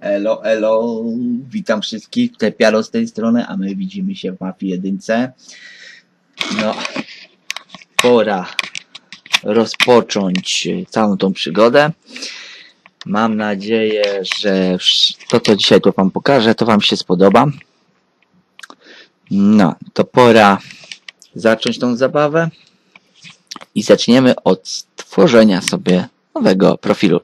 Elo, elo, witam wszystkich, tutaj Piaro z tej strony, a my widzimy się w mapie jedynce. No, pora rozpocząć całą tą przygodę. Mam nadzieję, że to, co dzisiaj tu Wam pokażę, to Wam się spodoba. No, to pora zacząć tą zabawę i zaczniemy od stworzenia sobie nowego profilu.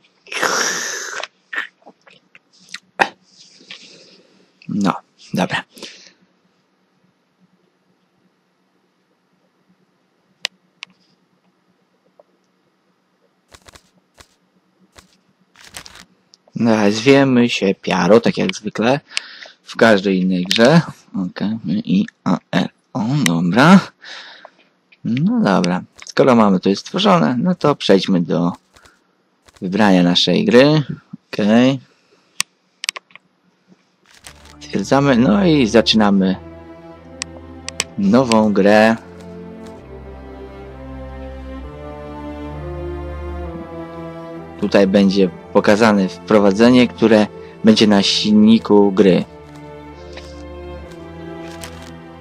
No, dobra. Nazwiemy się Piaro, tak jak zwykle w każdej innej grze. Ok, i a r o, dobra. No dobra. Skoro mamy to jest stworzone, no to przejdźmy do wybrania naszej gry. Ok. Stwierdzamy, no i zaczynamy nową grę. Tutaj będzie pokazane wprowadzenie, które będzie na silniku gry.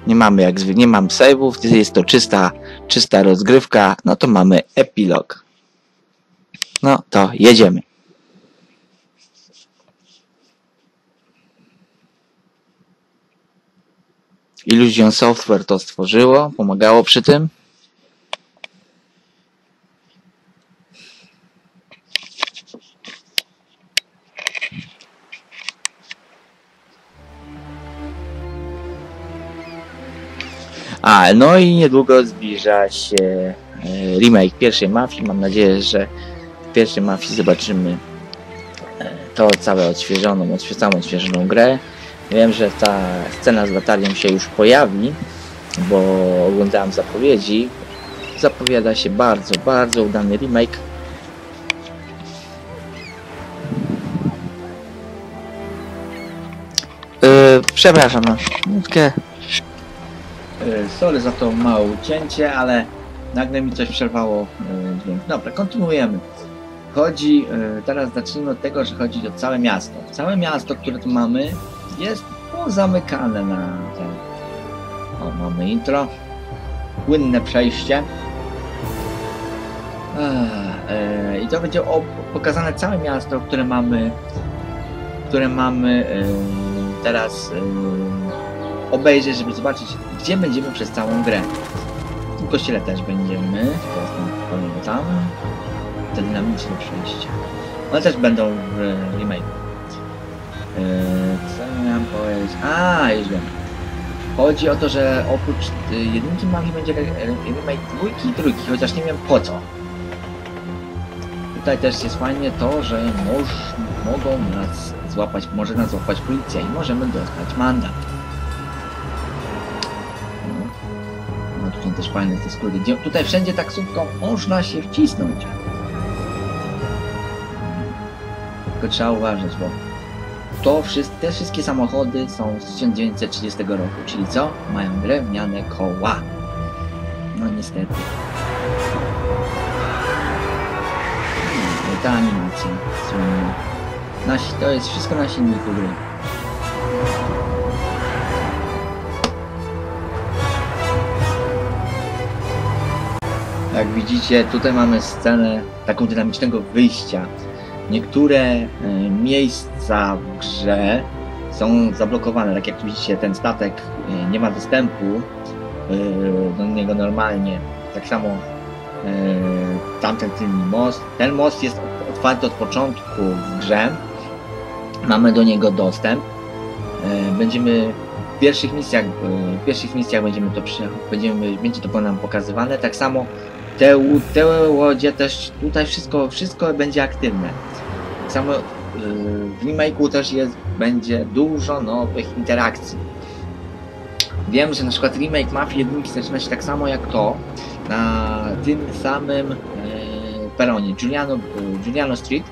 Nie mamy jak zwykle, nie mam save'ów, jest to czysta, czysta rozgrywka, no to mamy epilog. No to jedziemy. Illusion Software to stworzyło, pomagało przy tym. A, no i niedługo zbliża się e, remake pierwszej mafii. Mam nadzieję, że w pierwszej mafii zobaczymy e, to całe odświeżoną, odświeżoną grę. Wiem, że ta scena z batalią się już pojawi, bo oglądałem zapowiedzi. Zapowiada się bardzo, bardzo udany remake. Yy, przepraszam na minutkę. Yy, sorry za to małe ucięcie, ale nagle mi coś przerwało yy, dźwięk. Dobra, kontynuujemy. Chodzi, yy, teraz zacznijmy od tego, że chodzi o całe miasto. Całe miasto, które tu mamy, jest pozamykane na ten. O, mamy intro. Płynne przejście. Ech, e, I to będzie pokazane całe miasto, które mamy, które mamy e, teraz e, obejrzeć, żeby zobaczyć, gdzie będziemy przez całą grę. W tym kościele też będziemy, teraz tam pamiętam. Te dynamiczne przejścia. One też będą w. E, powiedzieć? A, już wiem. Chodzi o to, że oprócz y, jedynki magii będzie re- re- remake dwójki i trójki, chociaż nie wiem po co. Tutaj też jest fajnie to, że moż, mogą nas złapać, może nas złapać policja i możemy dostać mandat. No, no tutaj też fajne te skróty. Tutaj wszędzie taksówką można się wcisnąć. Tylko trzeba uważać, bo to te wszystkie samochody są z 1930 roku, czyli co? Mają drewniane koła. No niestety. No, ta animacja słynna. Na, si- to jest wszystko na silniku gry. Jak widzicie, tutaj mamy scenę taką dynamicznego wyjścia. Niektóre e, miejsca w grze są zablokowane, tak jak widzicie, ten statek e, nie ma dostępu e, do niego normalnie. Tak samo tamten tylny most. Ten most jest ot- otwarty od początku w grze. Mamy do niego dostęp. Będziemy w pierwszych misjach, w pierwszych misjach będziemy to będziemy, będzie to nam pokazywane. Tak samo te, te łodzie też tutaj wszystko, wszystko będzie aktywne. Tak samo y, w remake'u też jest, będzie dużo nowych interakcji. Wiem, że na przykład remake Mafii 1 zaczyna się tak samo jak to na tym samym e, peronie, Giuliano, Giuliano Street,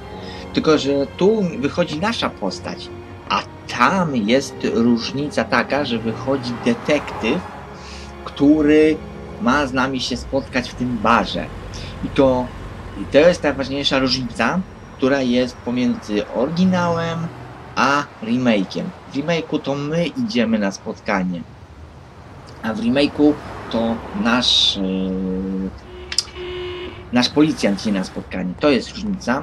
tylko że tu wychodzi nasza postać, a tam jest różnica taka, że wychodzi detektyw, który ma z nami się spotkać w tym barze. I to, i to jest najważniejsza różnica, która jest pomiędzy oryginałem a remake'iem. W remake'u to my idziemy na spotkanie, a w remake'u to nasz yy, nasz policjant idzie na spotkanie. To jest różnica.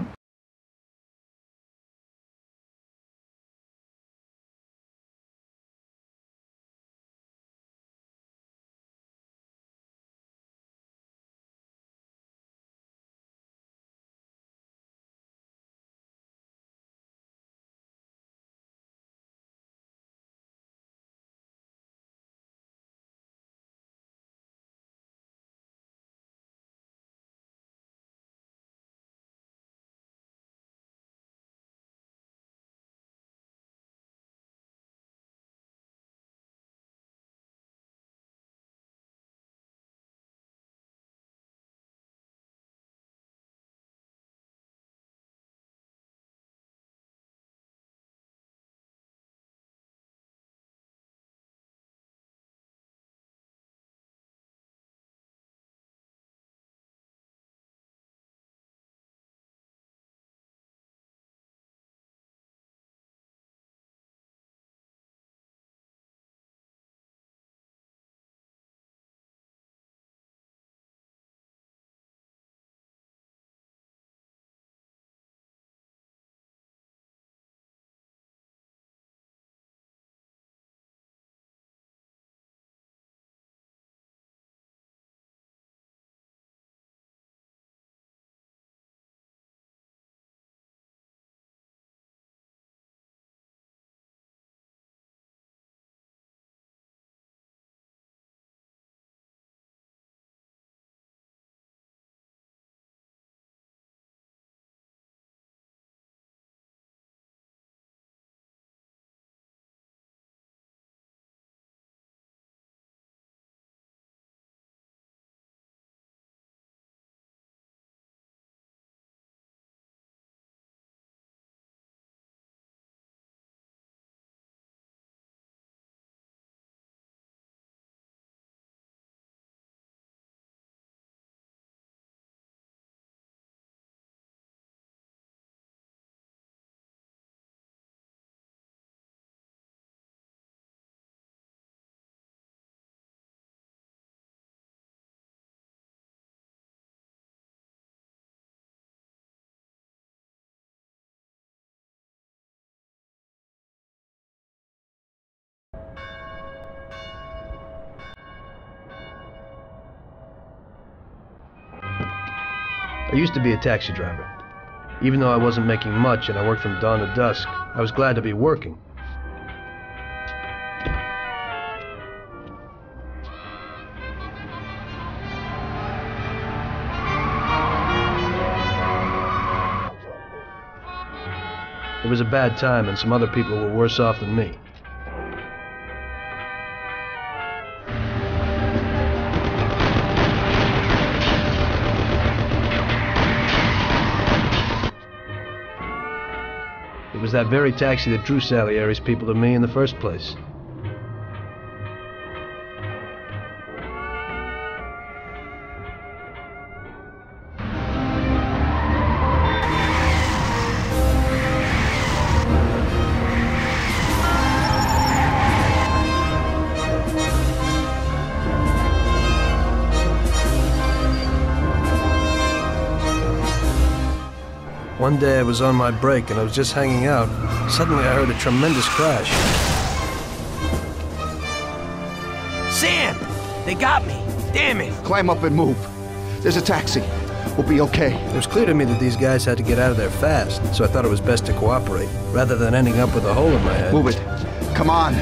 I used to be a taxi driver. Even though I wasn't making much and I worked from dawn to dusk, I was glad to be working. It was a bad time, and some other people were worse off than me. It was that very taxi that drew Salieri's people to me in the first place. Day I was on my break and I was just hanging out. Suddenly I heard a tremendous crash. Sam! They got me! Damn it! Climb up and move. There's a taxi. We'll be okay. It was clear to me that these guys had to get out of there fast, so I thought it was best to cooperate, rather than ending up with a hole in my head. Move it. Come on.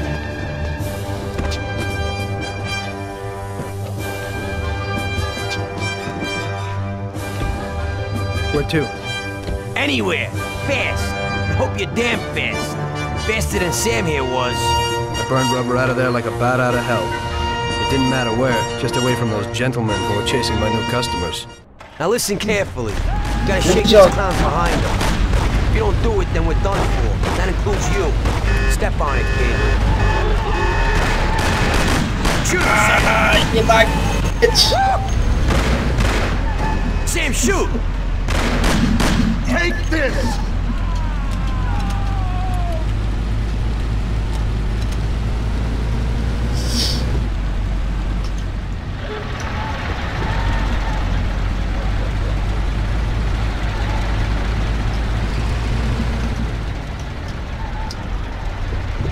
Where to? Anywhere! Fast! I hope you're damn fast. Faster than Sam here was. I burned rubber out of there like a bat out of hell. It didn't matter where, just away from those gentlemen who were chasing my new customers. Now listen carefully. You gotta shake job. these clowns behind them. If you don't do it, then we're done for. That includes you. Step on it, kid. Shoot him, Sam! Nie tak! Jedź! Sam, shoot! Take this!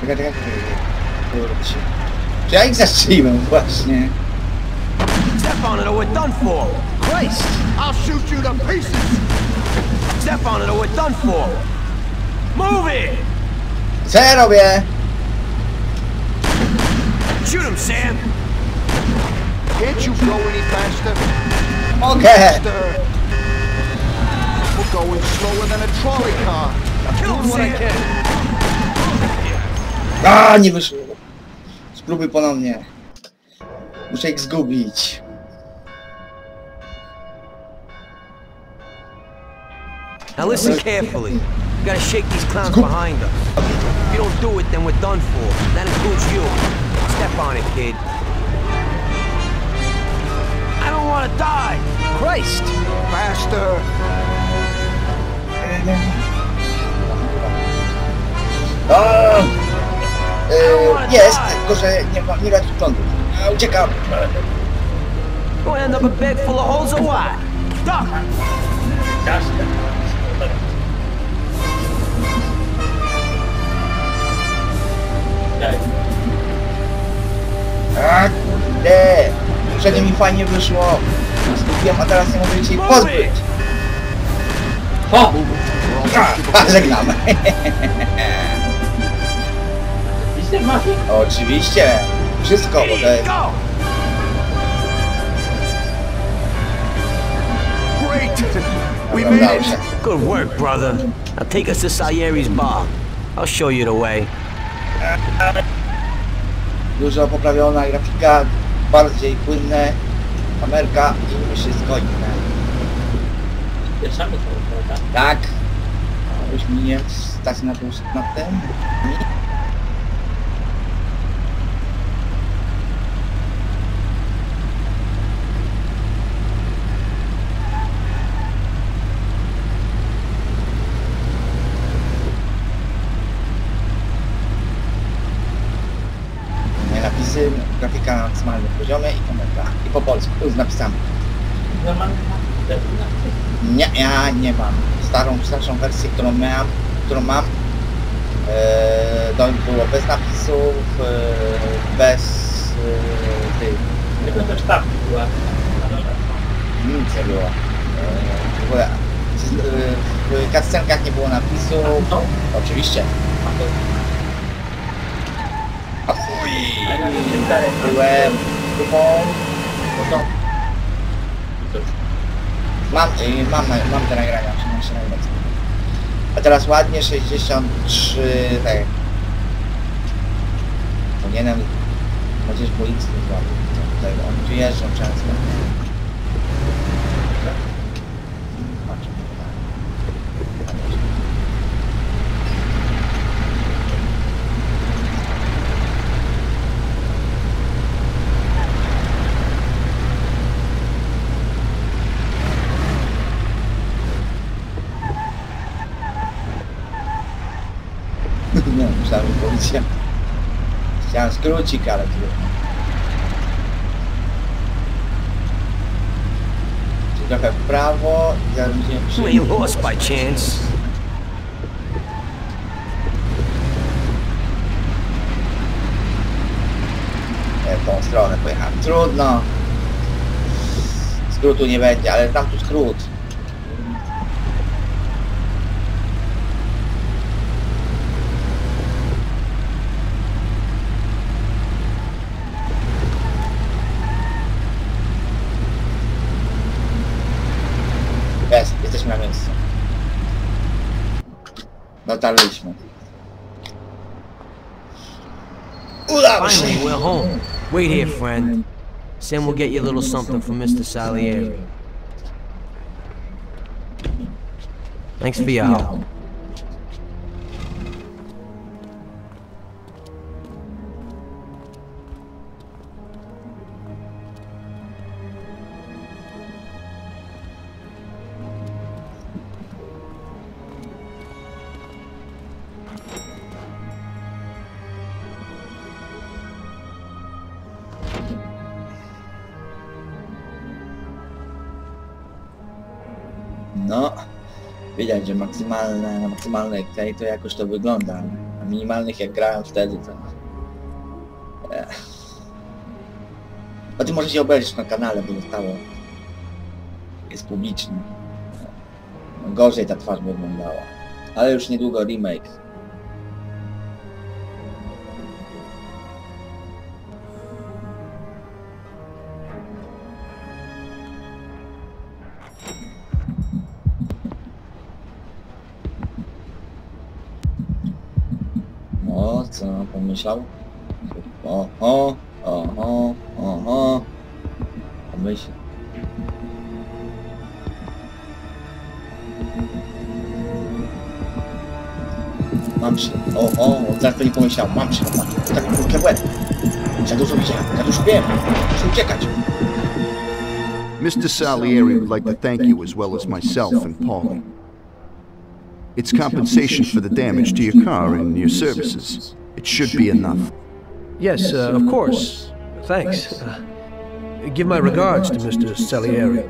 Czekaj, czekaj, czekaj. Czy ja ich zastrzelę właśnie? Step on it or we're done for! Christ! I'll shoot you to pieces! Step on it or we're done for. Move it! Co ja robię? Shoot him, Sam. Can't you go any faster? Mogę! Faster! We're going slower than a trolley car. Kill him, Sam. can. A, nie wyszło. Spróbuj ponownie. Muszę ich zgubić. Now listen carefully. We gotta shake these clowns behind us. If you don't do it, then we're done for. That includes you. Step on it, kid. I don't wanna die. Christ! Faster! O! Yy, jest, tylko że nie ma nie ma tu prądu. A, Uciekam. You gonna end up a bag full of holes or what? Duck! A, kurde. Poprzednio mi fajnie wyszło. Zgubiłem, a teraz nie mogę się ich pozbyć. O! A, żegnamy. Oczywiście. Wszystko, bo to jest... We made się. it! Good work, brother. Now take us to Salieri's bar. I'll show you the way. Dużo poprawiona grafika, bardziej płynne, kamerka i wszystko inne. Bierzemy to, prawda? Tak. Już mi nie stać na, na tym. Nie, Napisy, grafika na maksymalnym poziomie i kamerka. I Normalnie Nie, ja nie mam. Starą, starszą wersję, którą miałem, którą mam, e, to było bez napisów, e, bez e, tych, tylko też tam była. nic nie było. W ogóle, w cutscenkach nie było napisów, No, oczywiście. a to... Byłem dumą, to... To... mam, e, mam, mam te nagrania, 13 nagrań. A teraz ładnie 63, tak. Powinienem chociaż policji nie zrobić. Tutaj oni tu jeżdżą często. Patrzę, Nie, myślałem, że policja. Chciałem skrócik, ale trudno. Trochę w prawo i zaraz będziemy by chance. Nie, w tą stronę pojechałem. Trudno. Skrótu nie będzie, ale tam tu skrót. Dotarliśmy. Udało się! Finally, we're home. Wait here, friend. Sam will get you a little something from Mr. Salieri. Thanks for your help. No, widać, że maksymalne, na maksymalnej to jakoś to wygląda. minimalnych jak grałem wtedy, to... Ech. O tym możecie obejrzeć na kanale, bo zostało... Jest publiczny. No, gorzej ta twarz by wyglądała. Ale już niedługo remake. O, co pomyślał? Oho, oho, oho. Pomyśl. Mam się. O, o, nie pomyślał. Mam się, Tak. Za dużo widziałem, za dużo wiem. Muszę uciekać. Mr. Salieri would like to thank you as well as myself and Paulie. It's compensation for the damage to your car and your services. It should be enough. Yes, uh, of course. Thanks. Uh, give my regards to Mr. Salieri.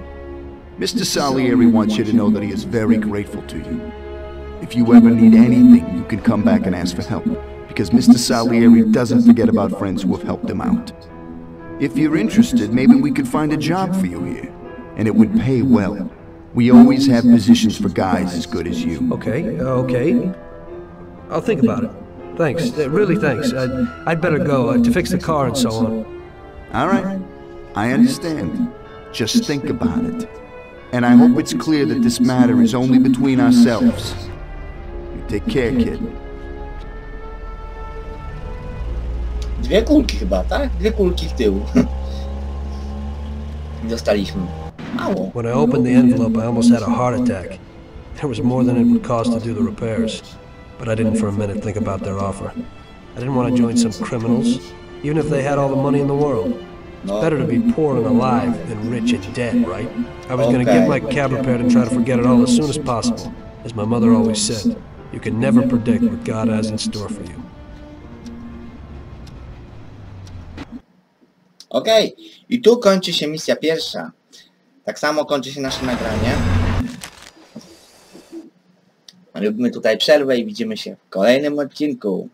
Mr. Salieri wants you to know that he is very grateful to you. If you ever need anything, you can come back and ask for help, because Mr. Salieri doesn't forget about friends who have helped him out. If you're interested, maybe we could find a job for you here, and it would pay well. We always have positions for guys as good as you. Okay, uh, okay. I'll think about it. Thanks. Uh, really, thanks. I'd, I'd better go uh, to fix the car and so on. All right, I understand. Just think about it. And I hope it's clear that this matter is only between ourselves. You take care, kid. Dwie kulki chyba, tak? Dwie kulki w tył. Dostaliśmy. When I opened the envelope, I almost had a heart attack. There was more than it would cost to do the repairs. But I didn't for a minute think about their offer. I didn't want to join some criminals, even if they had all the money in the world. It's Better to be poor and alive than rich and dead, right? I was gonna get my cab repaired and try to forget it all as soon as possible. As my mother always said, you can never predict what God has in store for you. Okej, i tu kończy się misja pierwsza. Tak samo kończy się nasze nagranie. Robimy tutaj przerwę i widzimy się w kolejnym odcinku.